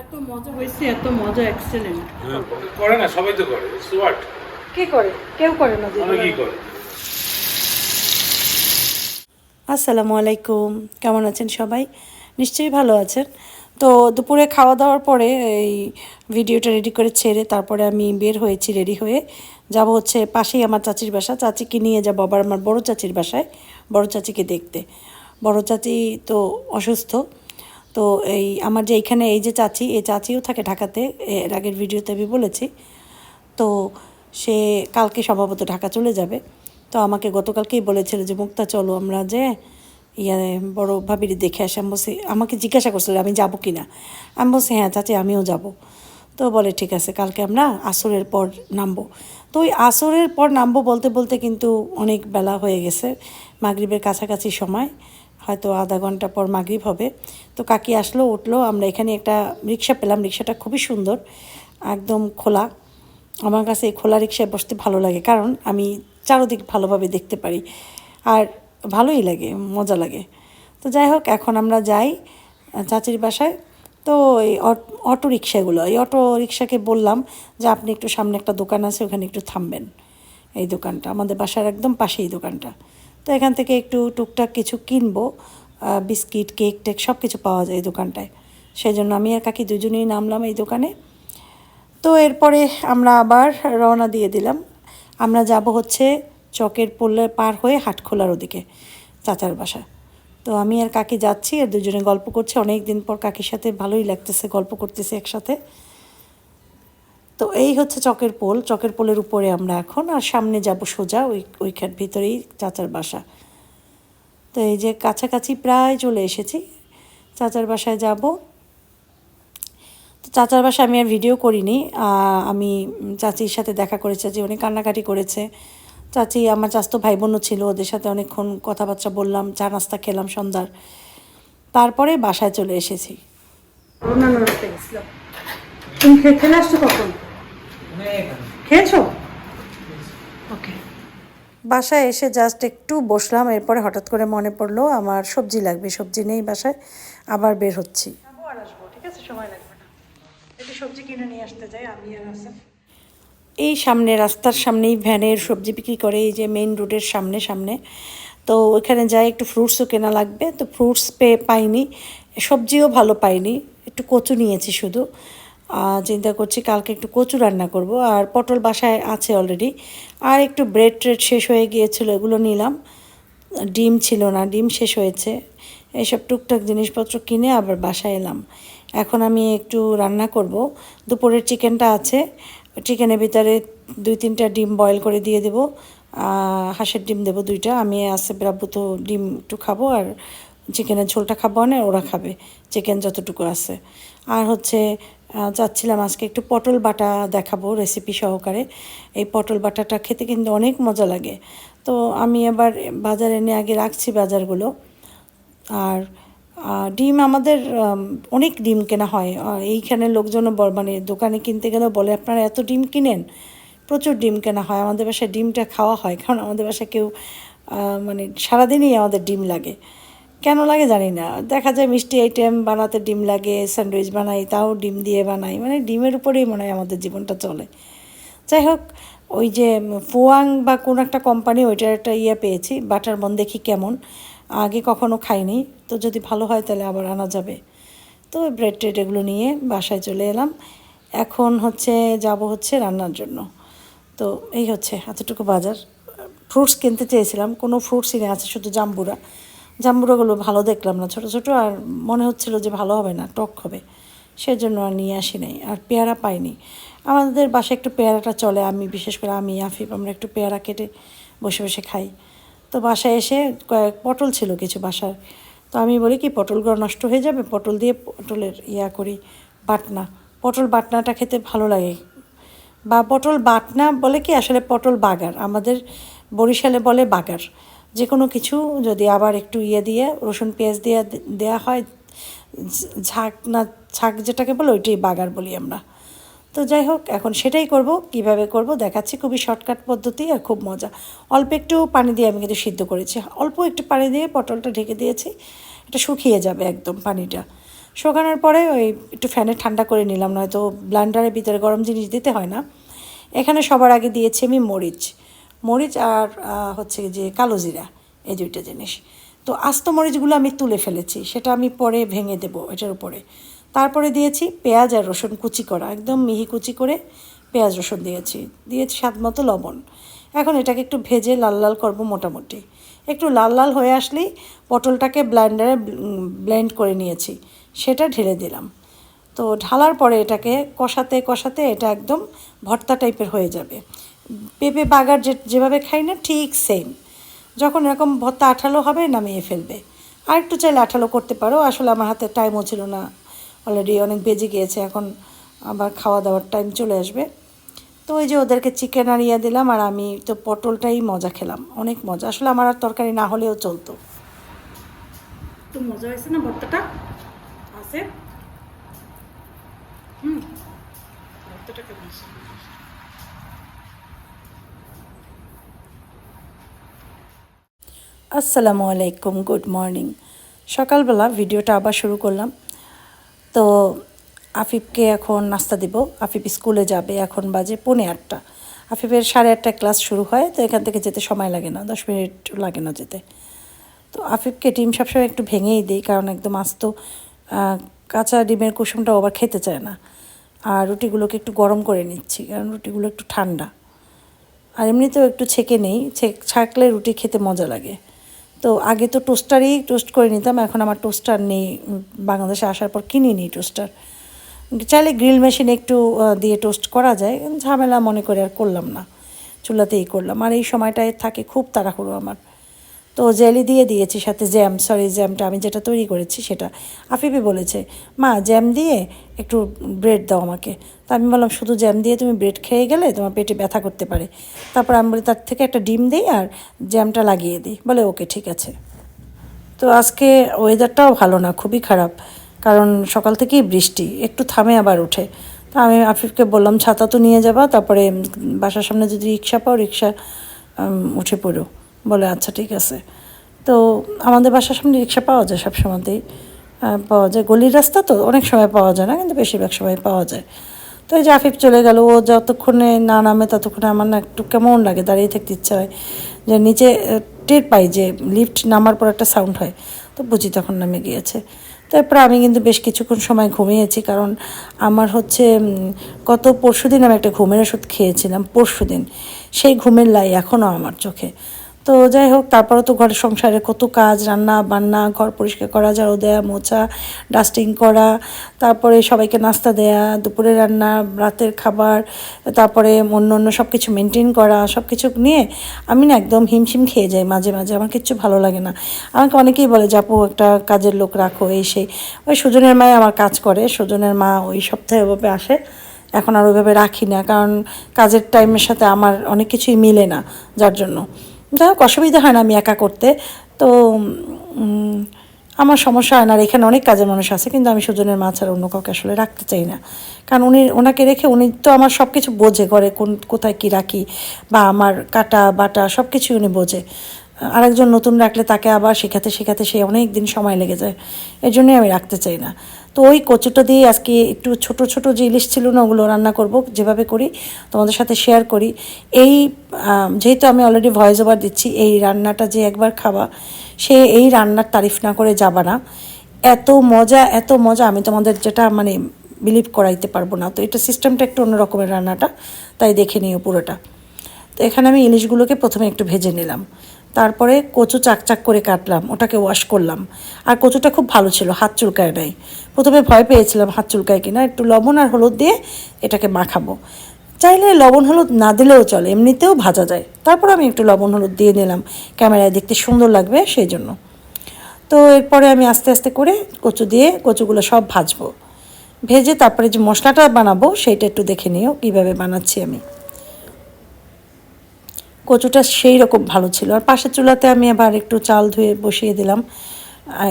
এত মজা হয়েছে এত মজা এক্সেলেন্ট করে না সবাই তো করে সোয়াট কে করে? কেউ করে না অনেকেই করে? আসসালামু আলাইকুম কেমন আছেন সবাই? নিশ্চয়ই ভালো আছেন। তো দুপুরে খাওয়া দাওয়ার পরে এই ভিডিওটা রেডি করে ছেড়ে তারপরে আমি বের হয়েছি রেডি হয়ে। যাব হচ্ছে পাশেই আমার চাচির বাসা। চাচিকে নিয়ে যাব আবার আমার বড় চাচির বাসায় বড় চাচিকে দেখতে। বড় চাচি তো অসুস্থ। তো এই আমার যে এইখানে এই যে চাচি, এই চাচিও থাকে ঢাকাতে এর আগের ভিডিওতে আমি বলেছি। তো সে কালকে সম্ভবত ঢাকা চলে যাবে। তো আমাকে গতকালকেই বলেছিল যে, মুক্তা, চলো আমরা যে ইয়ে বড় ভাবির দেখে আসি। আমি বলছি, আমাকে জিজ্ঞাসা করছিল, আমি যাব কি না? আমি বলছি হ্যাঁ চাচি, আমিও যাব। তো বলে, ঠিক আছে, কালকে আমরা আসরের পর নামবো। তো ওই আসরের পর নামবো বলতে বলতে কিন্তু অনেক বেলা হয়ে গেছে, মাগরিবের কাছাকাছি সময়। হয়তো আধা ঘণ্টা পর মাগরিব হবে। তো কাকি আসলো, উঠল, আমরা এখানে একটা রিক্সা পেলাম। রিক্সাটা খুবই সুন্দর, একদম খোলা। আমার কাছে এই খোলা রিক্সায় বসতে ভালো লাগে, কারণ আমি চারোদিক ভালোভাবে দেখতে পারি। আর ভালোই লাগে, মজা লাগে। তো যাই হোক, এখন আমরা যাই চাচির বাসায়। তো এই অট- অটো রিক্সাগুলো, এই অটো রিক্সাকে বললাম যে আপনি একটু সামনে একটা দোকান আছে, ওখানে একটু থামবেন। এই দোকানটা, আমাদের বাসার একদম পাশেই দোকানটা। তো এখান থেকে একটু টুকটাক কিছু কিনবো বিস্কিট, কেক টেক সব কিছু পাওয়া যায় এই দোকানটায়। সেই জন্য আমি আর কাকি দুজনেই নামলাম এই দোকানে। তো এরপরে আমরা আবার রওনা দিয়ে দিলাম। আমরা যাব হচ্ছে চকের পোলে পার হয়ে হাটখোলার ওদিকে, চাচার বাসা তো আমি আর কাকি যাচ্ছি, আর দুজনে গল্প করছে। অনেক দিন পর কাকির সাথে ভালোই লাগতেছে গল্প করতেছে একসাথে। তো এই হচ্ছে চকের পোল। চকের পোলের উপরে আমরা এখন, আর সামনে যাব সোজা ওই, ওইখান ভিতরেই চাচার বাসা। তো এই যে কাছাকাছি প্রায় চলে এসেছি, চাচার বাসায় যাব। তো চাচার বাসায় আমি আর ভিডিও করিনি। আমি চাচির সাথে দেখা করে চাচি অনেক কান্নাকাটি করেছে। চাচি আমার চাস্তো ভাই বোনও ছিল, ওদের সাথে অনেকক্ষণ কথাবার্তা বললাম, চা নাস্তা খেলাম সন্ধ্যার। তারপরে বাসায় চলে এসেছি। আসছো কখন? খেয়েছো? ওকে। বাসায় এসে জাস্ট একটু বসলাম এরপরে হঠাৎ করে মনে পড়ল আমার সবজি লাগবে সবজি নেই বাসায় আবার বের হচ্ছি। আসব ঠিক আছে? সময় লাগবে না। একটু সবজি কিনে নিয়ে আসতে যাই আমি আর আসেন এই সামনে রাস্তার সামনেই ভ্যানের সবজি বিক্রি করে এই যে মেইন রোডের সামনে সামনে। তো ওইখানে যাই একটু ফ্রুটসও কেনা লাগবে। তো ফ্রুটস পেয়ে পাইনি সবজিও ভালো পাইনি একটু কচু নিয়েছি শুধু। চিন্তা করছি কালকে একটু কচু রান্না করব, আর পটল বাসায় আছে অলরেডি আর একটু ব্রেড ট্রেড শেষ হয়ে গিয়েছিল, এগুলো নিলাম। ডিম ছিল না, ডিম শেষ হয়েছে। এইসব টুকটাক জিনিসপত্র কিনে আবার বাসায় এলাম। এখন আমি একটু রান্না করব। দুপুরের চিকেনটা আছে, চিকেনের ভিতরে দুই তিনটা ডিম বয়েল করে দিয়ে দেবো। হাঁসের ডিম দেবো দুইটা। আমি আছে ব্রাব্বু ডিম একটু খাব, আর চিকেনের ঝোলটা খাব না ওরা খাবে। চিকেন যতটুকু আছে। আর হচ্ছে চাচ্ছিলাম আজকে একটু পটল বাটা দেখাবো রেসিপি সহকারে। এই পটল বাটাটা খেতে কিন্তু অনেক মজা লাগে। তো আমি এবার বাজারে এনে আগে রাখছি বাজারগুলো। আর ডিম আমাদের অনেক ডিম কেনা হয়। এইখানে লোকজন মানে দোকানে কিনতে গেলেও বলে, আপনারা এত ডিম কিনেন? প্রচুর ডিম কেনা হয়। আমাদের বাসায় ডিমটা খাওয়া হয়। কারণ আমাদের বাসায় কেউ মানে সারাদিনই আমাদের ডিম লাগে। কেন লাগে জানি না। দেখা যায় মিষ্টি আইটেম বানাতে ডিম লাগে স্যান্ডউইচ বানাই, তাও ডিম দিয়ে বানাই। মানে ডিমের উপরেই মনে হয় আমাদের জীবনটা চলে। যাই হোক, ওই যে ফোয়াং বা কোন একটা কোম্পানি ওইটার একটা ইয়ে পেয়েছি, বাটার বন দেখি কেমন। আগে কখনো খাইনি, তো যদি ভালো হয় তাহলে আবার আনা যাবে। তো ব্রেড ট্রেড এগুলো নিয়ে বাসায় চলে এলাম। এখন হচ্ছে যাব হচ্ছে রান্নার জন্য। তো এই হচ্ছে এতটুকু বাজার। ফ্রুটস কিনতে চেয়েছিলাম, কোনো ফ্রুটসই নেই, আছে শুধু জাম্বুরা। জাম্বুরাগুলো ভালো দেখলাম না, ছোট ছোট, আর মনে হচ্ছিল যে ভালো হবে না, টক হবে। সেজন্য আর নিয়ে আসি নাই, আর পেয়ারা পাইনি। আমাদের বাসায় একটু পেয়ারাটা চলে, আমি বিশেষ করে আমি, আফিফ, আমরা একটু পেয়ারা কেটে বসে বসে খাই। তো বাসায় এসে কয়েক পটল ছিল কিছু বাসার। তো আমি বলি কি পটলগুলো নষ্ট হয়ে যাবে, পটল দিয়ে পটলের ইয়া করি, বাটনা। পটল বাটনাটা খেতে ভালো লাগে। বা পটল বাটনা বলে কি, আসলে পটল বাগার। আমাদের বরিশালে বলে বাগার। যে কোনো কিছু যদি আবার একটু ইয়ে দিয়ে, রসুন, পেঁয়াজ দিয়ে দেওয়া হয়, ঝাঁক না, ঝাঁক যেটাকে বলে ওইটাই বাগার বলি আমরা। তো যাই হোক, এখন সেটাই করব, কীভাবে করব দেখাচ্ছি, খুবই শর্টকাট পদ্ধতি আর খুব মজা। অল্প একটু পানি দিয়ে আমি কিন্তু সিদ্ধ করেছি। অল্প একটু পানি দিয়ে পটলটা ঢেকে দিয়েছি, এটা শুকিয়ে যাবে একদম পানিটা। শুকানোর পরে ওই একটু ফ্যানে ঠান্ডা করে নিলাম, নয়তো ব্লান্ডারের ভিতরে গরম জিনিস দিতে হয় না। এখানে সবার আগে দিয়েছি আমি মরিচ। মরিচ আর হচ্ছে যে কালো জিরা, এই দুইটা জিনিস। তো আস্ত মরিচগুলো আমি তুলে ফেলেছি, সেটা আমি পরে ভেঙে দেব এটার উপরে। তারপরে দিয়েছি পেঁয়াজ আর রসুন কুচি করা, একদম মিহি কুচি করে পেঁয়াজ রসুন দিয়েছি দিয়েছি স্বাদ মতো লবণ। এখন এটাকে একটু ভেজে লাল লাল করব মোটামুটি। একটু লাল লাল হয়ে আসলেই পটলটাকে ব্লেন্ডারে ব্লেন্ড করে নিয়েছি, সেটা ঢেলে দিলাম। তো ঢালার পরে এটাকে কষাতে কষাতে এটা একদম ভর্তা টাইপের হয়ে যাবে। পেঁপে বাগার যে, যেভাবে খাই না, ঠিক সেম যখন এরকম ভর্তা আঠালো হবে, নামিয়ে ফেলবে। আর একটু চাইলে আঠালো করতে পারো। আসলে আমার হাতে টাইমও ছিল না। অলরেডি অনেক বেজে গিয়েছে, এখন আবার খাওয়া দাওয়ার টাইম চলে আসবে। তো ওই যে ওদেরকে চিকেন আনিয়ে দিলাম, আর আমি তো পটলটাই মজা খেলাম। অনেক মজা। আসলে আমার আর তরকারি না হলেও চলতো। মজা হয়েছে না ভর্তাটা? আছে? হুম। ভর্তাটা কেমন আসসালামু আলাইকুম, গুড মর্নিং। সকালবেলা ভিডিওটা আবার শুরু করলাম। তো আফিফকে এখন নাস্তা দিব। আফিফ স্কুলে যাবে, এখন বাজে পৌনে আটটা। আফিফের সাড়ে আটটায় ক্লাস শুরু হয়, তো এখান থেকে যেতে সময় লাগে না, দশ মিনিট লাগে না যেতে। তো আফিফকে ডিম সবসময় একটু ভেঙেই দিই, কারণ একদম আস্ত কাঁচা ডিমের কুসুমটা আবার খেতে চায় না। আর রুটিগুলোকে একটু গরম করে নিচ্ছি, কারণ রুটিগুলো একটু ঠান্ডা। আর এমনিতেও একটু ছেঁকে নেই, ছেক ছাকলে রুটি খেতে মজা লাগে। তো আগে তো টোস্টারই টোস্ট করে নিতাম, এখন আমার টোস্টার নেই। বাংলাদেশে আসার পর কিনি নিই টোস্টার চাইলে গ্রিল মেশিন একটু দিয়ে টোস্ট করা যায়, ঝামেলা মনে করে আর করলাম না। চুলাতেই করলাম। আর এই সময়টায় থাকে খুব তাড়াহুড়ো আমার। তো জেলি দিয়ে দিয়েছি সাথে জ্যাম, সরি জ্যামটা, আমি যেটা তৈরি করেছি সেটা। আফিফি বলেছে, মা, জ্যাম দিয়ে একটু ব্রেড দাও আমাকে। তা আমি বললাম, শুধু জ্যাম দিয়ে তুমি ব্রেড খেয়ে গেলে তোমার পেটে ব্যথা করতে পারে। তারপর আমি বলি, তার থেকে একটা ডিম দিই আর জ্যামটা লাগিয়ে দিই। বলে, ওকে, ঠিক আছে। তো আজকে ওয়েদারটাও ভালো না, খুবই খারাপ, কারণ সকাল থেকেই বৃষ্টি, একটু থামে আবার ওঠে। তো আমি আফিফকে বললাম, ছাতা তো নিয়ে যাবা, তারপরে বাসার সামনে যদি রিক্সা পাও, রিক্সা উঠে পড়ো। বলে আচ্ছা ঠিক আছে। তো আমাদের বাসার সামনে রিক্সা পাওয়া যায় সব সময়তেই পাওয়া যায়। গলির রাস্তা তো অনেক সময় পাওয়া যায় না, কিন্তু বেশিরভাগ সময় পাওয়া যায়। তো এই যে আফিফ চলে গেল, ও যতক্ষণে না নামে ততক্ষণে আমার না একটু কেমন লাগে, দাঁড়িয়ে থাকতে ইচ্ছা হয়। যে নিচে টের পাই যে লিফট নামার পর একটা সাউন্ড হয়, তো বুঝি তখন নামে গিয়েছে। তারপর আমি কিন্তু বেশ কিছুক্ষণ সময় ঘুমিয়েছি, কারণ আমার হচ্ছে গত পরশু দিন আমি একটা ঘুমের ওষুধ খেয়েছিলাম পরশু দিন সেই ঘুমের লাই এখনও আমার চোখে। তো যাই হোক তারপরে তো ঘরের সংসারে কত কাজ, রান্না, বান্না, ঘর পরিষ্কার করা, ঝাড়ু দেয়া, মোছা ডাস্টিং করা, তারপরে সবাইকে নাস্তা দেয়া, দুপুরে রান্না, রাতের খাবার, তারপরে অন্য অন্য সব কিছু মেনটেন করা সব কিছু নিয়ে আমি না একদম হিমশিম খেয়ে যাই মাঝে মাঝে, আমার কিচ্ছু ভালো লাগে না। আমাকে অনেকেই বলে, যে আপু, একটা কাজের লোক রাখো, এই সেই। ওই সুজনের মায় আমার কাজ করে, সুজনের মা ওই সপ্তাহে ওভাবে আসে। এখন আর ওইভাবে রাখি না, কারণ কাজের টাইমের সাথে আমার অনেক কিছুই মিলে না, যার জন্য। যাই হোক, অসুবিধা হয় না আমি একা করতে। তো আমার সমস্যা হয় না আর এখানে অনেক কাজের মানুষ আছে, কিন্তু আমি সুজনের মা ছাড়া অন্য কাউকে আসলে রাখতে চাই না। কারণ উনি, ওনাকে রেখে উনি তো আমার সব কিছু বোঝে, ঘরে কোন, কোথায় কী রাখি বা আমার কাটা, বাটা সব কিছুই উনি বোঝে। আরেকজন নতুন রাখলে তাকে আবার শেখাতে শেখাতে সে অনেক দিন সময় লেগে যায়। এর জন্যই আমি রাখতে চাই না। তো ওই কচুটা দিয়ে আজকে একটু ছোট ছোট যে ইলিশ ছিল না, ওগুলো রান্না করব, যেভাবে করি, তোমাদের সাথে শেয়ার করি। এই যেহেতু আমি অলরেডি ভয়েস ওভার দিচ্ছি, এই রান্নাটা যে একবার খাবা, সে এই রান্নার তারিফ না করে যাবা না। এত মজা এত মজা, আমি তোমাদের যেটা মানে বিলিভ করাইতে পারব না। তো এটা সিস্টেমটা একটু অন্য রকমের রান্নাটা, তাই দেখে নিও পুরোটা। তো এখানে আমি ইলিশগুলোকে প্রথমে একটু ভেজে নিলাম। তারপরে কচু চাকচাক করে কাটলাম, ওটাকে ওয়াশ করলাম। আর কচুটা খুব ভালো ছিল, হাত চুলকায় নাই। প্রথমে ভয় পেয়েছিলাম হাত চুলকায় কিনা, একটু লবণ আর হলুদ দিয়ে এটাকে মাখাবো। চাইলে লবণ হলুদ না দিলেও চলে, এমনিতেও ভাজা যায়। তারপর আমি একটু লবণ হলুদ দিয়ে নিলাম, ক্যামেরায় দেখতে সুন্দর লাগবে সেই জন্য। তো এরপরে আমি আস্তে আস্তে করে কচু দিয়ে কচুগুলো সব ভাজবো। ভেজে তারপরে যে মশলাটা বানাবো, সেইটা একটু দেখে নিও, কীভাবে বানাচ্ছি আমি। কচুটা সেই রকম ভালো ছিল। আর পাশের চুলাতে আমি আবার একটু চাল ধুয়ে বসিয়ে দিলাম।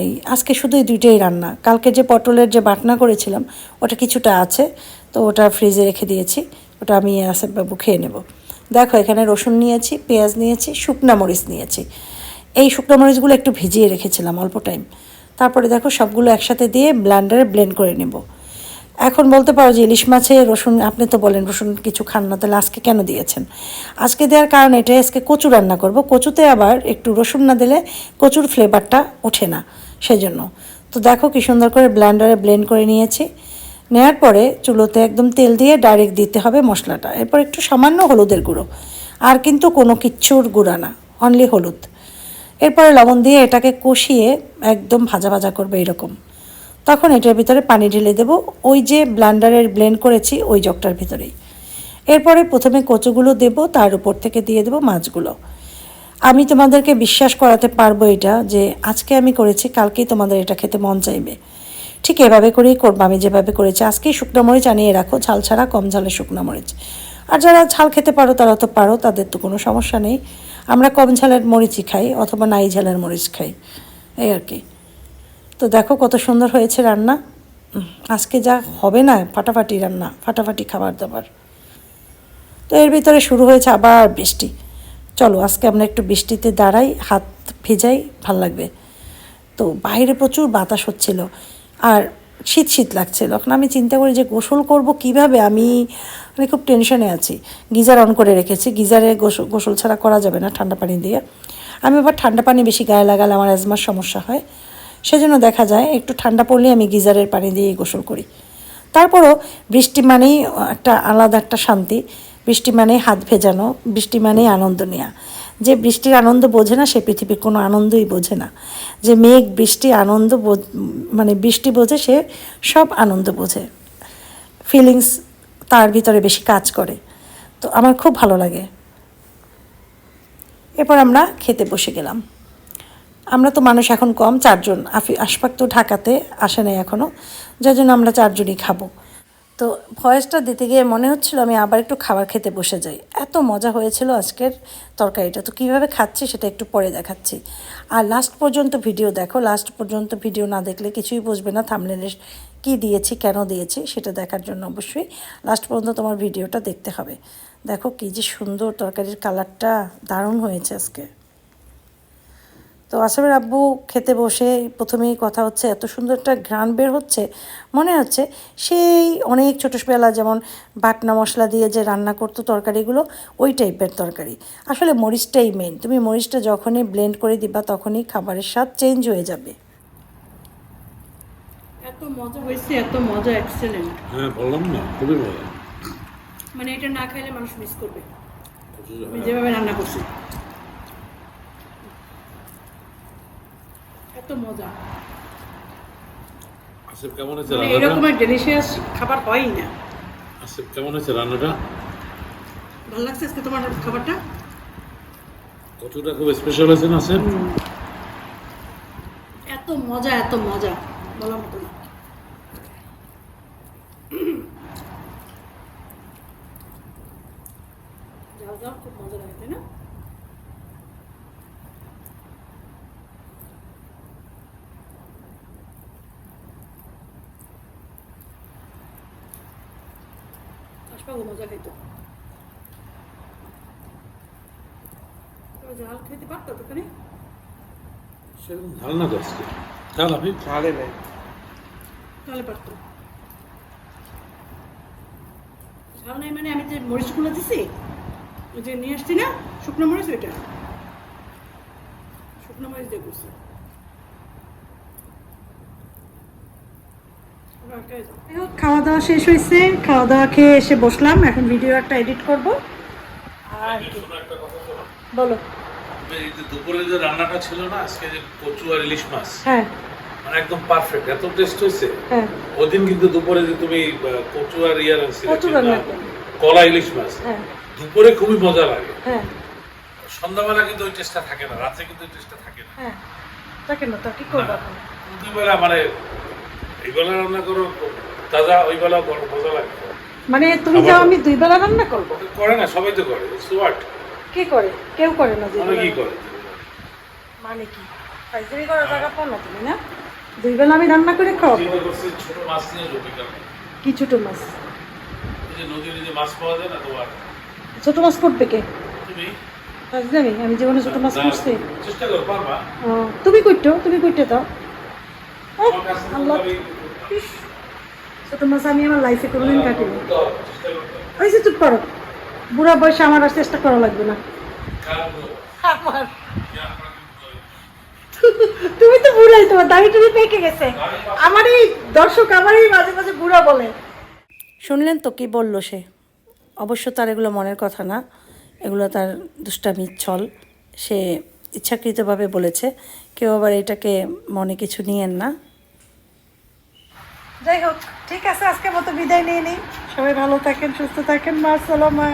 এই আজকে শুধু এই দুইটাই রান্না। কালকে যে পটলের যে বাটনা করেছিলাম, ওটা কিছুটা আছে, তো ওটা ফ্রিজে রেখে দিয়েছি। ওটা আমি আসে বাবু খেয়ে নেব। দেখো, এখানে রসুন নিয়েছি, পেঁয়াজ নিয়েছি, শুকনা মরিচ নিয়েছি। এই শুকনো মরিচগুলো একটু ভিজিয়ে রেখেছিলাম অল্প টাইম তারপরে দেখো, সবগুলো একসাথে দিয়ে ব্লান্ডারে ব্লেন্ড করে নেব। এখন বলতে পারো যে ইলিশ মাছে রসুন, আপনি তো বলেন রসুন কিছু খান না, তাহলে আজকে কেন দিয়েছেন? আজকে দেওয়ার কারণ এটাই, আজকে কচু রান্না করব। কচুতে আবার একটু রসুন না দিলে কচুর ফ্লেভারটা ওঠে না সেই জন্য তো দেখো কি সুন্দর করে ব্ল্যান্ডারে ব্লেন্ড করে নিয়েছি। নেওয়ার পরে চুলোতে একদম তেল দিয়ে ডাইরেক্ট দিতে হবে মশলাটা। এরপর একটু সামান্য হলুদের গুঁড়ো। আর কিন্তু কোনো কিচ্ছুর গুঁড়া না অনলি হলুদ। এরপরে লবণ দিয়ে এটাকে কষিয়ে একদম ভাজা ভাজা করবে এরকম। তখন এটার ভিতরে পানি ঢেলে দেব। ওই যে ব্লান্ডারের ব্লেন্ড করেছি, ওই জগটার ভিতরেই। এরপরে প্রথমে কচুগুলো দেব, তার উপর থেকে দিয়ে দেব মাছগুলো। আমি তোমাদেরকে বিশ্বাস করাতে পারব এটা, যে আজকে আমি করেছি, কালকেই তোমাদের এটা খেতে মন চাইবে। ঠিক এভাবে করেই করব, আমি যেভাবে করেছি। আজকেই শুকনো মরিচ আনিয়ে রাখো, ঝাল ছাড়া কম ঝালে শুকনো মরিচ। আর যারা ঝাল খেতে পারো, তারা তো পারো, তাদের তো কোনো সমস্যা নেই। আমরা কম ঝালের মরিচই খাই, অথবা নাই ঝালের মরিচ খাই, এই আর কি। তো দেখো কত সুন্দর হয়েছে রান্না। আজকে যা হবে না ফাটাফাটি রান্না, ফাটাফাটি খাবার দাবার। তো এর ভিতরে শুরু হয়েছে আবার বৃষ্টি। চলো, আজকে আমরা একটু বৃষ্টিতে দাঁড়াই, হাত ভেজাই, ভালো লাগবে। তো বাইরে প্রচুর বাতাস হচ্ছিল আর শীত শীত লাগছিল। এখন আমি চিন্তা করি যে গোসল করব কীভাবে? আমি মানে খুব টেনশনে আছি। গিজার অন করে রেখেছি। গিজারে গোসল গোসল ছাড়া করা যাবে না ঠান্ডা পানি দিয়ে। আমি আবার ঠান্ডা পানি বেশি গায়ে লাগালে আমার অ্যাজমার সমস্যা হয়। সেজন্য দেখা যায় একটু ঠান্ডা পড়লে আমি গিজারের পানি দিয়ে গোসল করি। তারপরও বৃষ্টি মানেই একটা আলাদা একটা শান্তি, বৃষ্টি মানেই হাত ভেজানো, বৃষ্টি মানেই আনন্দ নেওয়া যে বৃষ্টির আনন্দ বোঝে না সে পৃথিবীর কোনো আনন্দই বোঝে না। যে মেঘ, বৃষ্টি, আনন্দ মানে বৃষ্টি বোঝে সে সব আনন্দ বোঝে। ফিলিংস তার ভিতরে বেশি কাজ করে। তো আমার খুব ভালো লাগে। এরপর আমরা খেতে বসে গেলাম। আমরা তো মানুষ এখন কম, চারজন। আফি আশপাক তো ঢাকাতে আসে নাই এখনও যার জন্য আমরা চারজনই খাব। তো ভয়েসটা দিতে গিয়ে মনে হচ্ছিল আমি আবার একটু খাবার খেতে বসে যাই। এত মজা হয়েছিল আজকের তরকারিটা। তো কীভাবে খাচ্ছি সেটা একটু পরে দেখাচ্ছি। আর লাস্ট পর্যন্ত ভিডিও দেখো। লাস্ট পর্যন্ত ভিডিও না দেখলে কিছুই বুঝবে না থামলেনে কী দিয়েছি, কেন দিয়েছি, সেটা দেখার জন্য অবশ্যই লাস্ট পর্যন্ত তোমার ভিডিওটা দেখতে হবে। দেখো কী যে সুন্দর তরকারির কালারটা দারুণ হয়েছে আজকে। তো আসামের আব্বু খেতে বসে প্রথমেই কথা হচ্ছে এত সুন্দর একটা ঘ্রাণ বের হচ্ছে? মনে হচ্ছে সেই অনেক ছোটোবেলা যেমন বাটনা মশলা দিয়ে যে রান্না করতো তরকারিগুলো ওই টাইপের তরকারি। আসলে মরিচটাই মেন তুমি মরিচটা যখনই ব্লেন্ড করে দিবা তখনই খাবারের স্বাদ চেঞ্জ হয়ে যাবে। এত মজা হয়েছে এত মজা এক্সেলেন্ট হ্যাঁ বললাম না খুবই মজা। মানে এটা না খাইলে মানুষ মিস করবে। আমি যেভাবে রান্না করছি। এত মজা। আসিফ কেমন হয়েছে মানে রান্নাটা? এরকম ডেলিশিয়াস খাবার হয়ই না। আসিফ কেমন হয়েছে রান্নাটা? ভালো লাগছে আজকে তোমার খাবারটা? কচুটা খুব স্পেশাল হয়েছে না আসিফ? এত মজা এত মজা। বলার মতো না যাও যাও খুব মজা লাগে তাই না আসবাবু মজা তবে জাল খেতে পারতো তোখানে? সেরকম ঝাল না ঝাল আপনি? ঝালে নেই। পারতো। ঝাল নাই মানে আমি যে মরিচগুলো দিছি ওই যে নিয়ে আসছি না শুকনো মরিচ ওইটা? শুকনো মরিচ দিয়ে করছি। খাওয়া দাওয়া শেষ হয়েছে। খাওয়া দাওয়া খেয়ে এসে বসলাম। এখন ভিডিও একটা এডিট করব। আর বলো। দুপুরে যে রান্নাটা ছিল না আজকে যে কচু আর ইলিশ মাছ হ্যাঁ। মানে একদম পারফেক্ট এত টেস্ট হয়েছে। হ্যাঁ। ওদিন কিন্তু দুপুরে যে তুমি কচু আর ইয়ার। কলা ইলিশ মাছ হ্যাঁ। দুপুরে খুবই মজা লাগে। হ্যাঁ। সন্ধ্যাবেলা কিন্তু ওই টেস্টটা থাকে না রাতে কিন্তু ওই টেস্টটা থাকে না। হ্যাঁ। তা কি করব? বেলা মানে এই বেলা রান্না করো তাজা ওই বেলা বড় মজা লাগে মানে তুমি যাও আমি দুই বেলা রান্না করব? করে না সবাই তো করে সুয়াট। কে করে? কেউ করে না দুই বেলা অনেকেই করে? মানে কি? পাইকারি করার টাকা পাও না তুমি না? দুই বেলা আমি রান্না করে খাওয়াবো। ছোট মাছ নিয়ে যাব বিকালে। কি ছোট মাছ? এই যে নদীর যে মাছ পাওয়া যায় না তোমার? ছোট মাছ করবে কে? তুমি? আমি জীবনে ছোট মাছ করছি চেষ্টা করো পারবা। তুমি কইটো তুমি কইতে দাও। আমার কাছে তো আমি আমার লাইফে কোনোদিন কাটিনি। ওই যে চুপ করো। বুড়া বয়সে আমার আর চেষ্টা করা লাগবে না। আমার। তুমি তো বুড়াই তোমার, দাড়ি টুড়ি পেকে গেছে। আমার এই দর্শক আমারই মাঝে মাঝে বুড়া বলে। শুনলেন তো কি বলল সে? অবশ্য তার এগুলো মনের কথা না। এগুলো তার দুষ্টামির ছল। সে ইচ্ছাকৃতভাবে বলেছে। কেউ আবার এটাকে মনে কিছু নিয়েন না। যাই হোক, ঠিক আছে আজকে মতো বিদায় নিয়ে নিই। সবাই ভালো থাকেন, সুস্থ থাকেন। মা সালামা